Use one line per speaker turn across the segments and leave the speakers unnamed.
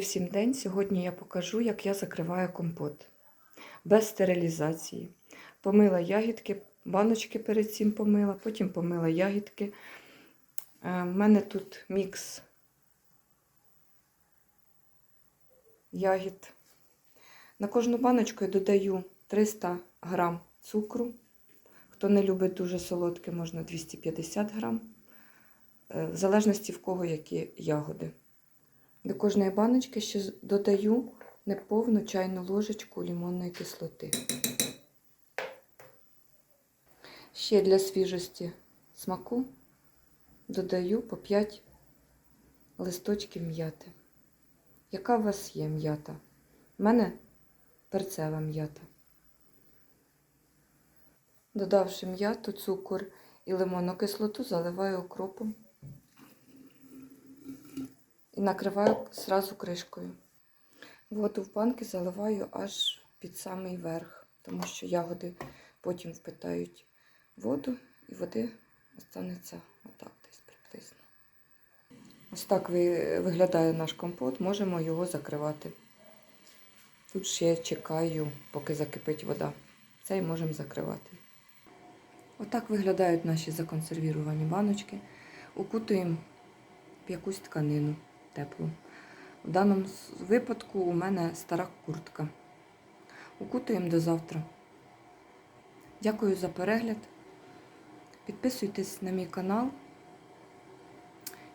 Всім день. Сьогодні я покажу, як я закриваю компот без стерилізації. Помила ягідки, баночки перед цим помила, потім помила ягідки. У мене тут мікс ягід. На кожну баночку я додаю 300 грам цукру. Хто не любить дуже солодке, можна 250 грам. Е, В залежності в кого які ягоди. До кожної баночки ще додаю неповну чайну ложечку лимонної кислоти. Ще для свіжості смаку додаю по 5 листочків м'яти. Яка у вас є м'ята? У мене перцева м'ята. Додавши м'яту, цукор і лимонну кислоту, заливаю окропом і накриваю зразу кришкою. Воду в банки заливаю аж під самий верх, тому що ягоди потім впитають воду і води останеться отак десь приблизно. Ось так виглядає наш компот, можемо його закривати. Тут ще чекаю, поки закипить вода. Цей можемо закривати. Отак виглядають наші законсервіровані баночки. Укутуємо в якусь тканину теплу. В даному випадку у мене стара куртка. Укутуємо до завтра. Дякую за перегляд. Підписуйтесь на мій канал.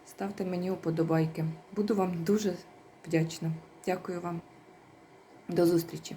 Ставте мені уподобайки. Буду вам дуже вдячна. Дякую вам. До зустрічі!